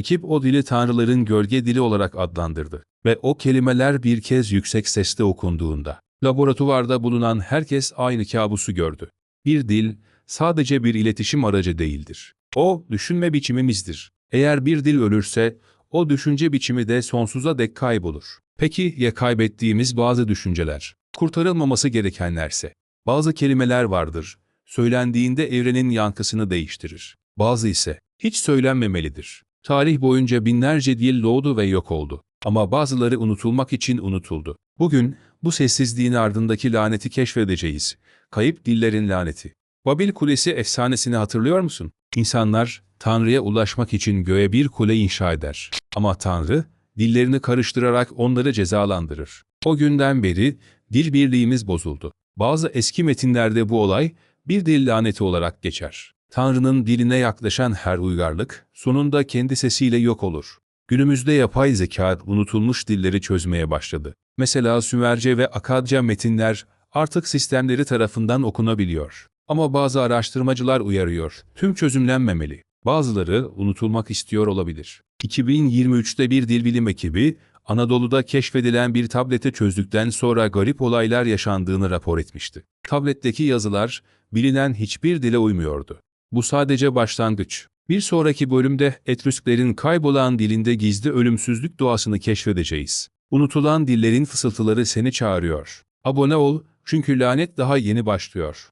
Ekip o dili tanrıların gölge dili olarak adlandırdı ve o kelimeler bir kez yüksek sesle okunduğunda laboratuvarda bulunan herkes aynı kabusu gördü. Bir dil sadece bir iletişim aracı değildir. O düşünme biçimimizdir. Eğer bir dil ölürse o düşünce biçimi de sonsuza dek kaybolur. Peki ya kaybettiğimiz bazı düşünceler? Kurtarılmaması gerekenlerse? Bazı kelimeler vardır. Söylendiğinde evrenin yankısını değiştirir. Bazı ise hiç söylenmemelidir. Tarih boyunca binlerce dil doğdu ve yok oldu. Ama bazıları unutulmak için unutuldu. Bugün bu sessizliğin ardındaki laneti keşfedeceğiz. Kayıp dillerin laneti. Babil Kulesi efsanesini hatırlıyor musun? İnsanlar Tanrı'ya ulaşmak için göğe bir kule inşa eder. Ama Tanrı dillerini karıştırarak onları cezalandırır. O günden beri dil birliğimiz bozuldu. Bazı eski metinlerde bu olay bir dil laneti olarak geçer. Tanrı'nın diline yaklaşan her uygarlık sonunda kendi sesiyle yok olur. Günümüzde yapay zeka unutulmuş dilleri çözmeye başladı. Mesela Sümerce ve Akadca metinler artık sistemleri tarafından okunabiliyor. Ama bazı araştırmacılar uyarıyor. Tüm çözümlenmemeli. Bazıları unutulmak istiyor olabilir. 2023'te bir dil bilim ekibi Anadolu'da keşfedilen bir tableti çözdükten sonra garip olaylar yaşandığını rapor etmişti. Tabletteki yazılar bilinen hiçbir dile uymuyordu. Bu sadece başlangıç. Bir sonraki bölümde Etrüsklerin kaybolan dilinde gizli ölümsüzlük doğasını keşfedeceğiz. Unutulan dillerin fısıltıları seni çağırıyor. Abone ol çünkü lanet daha yeni başlıyor.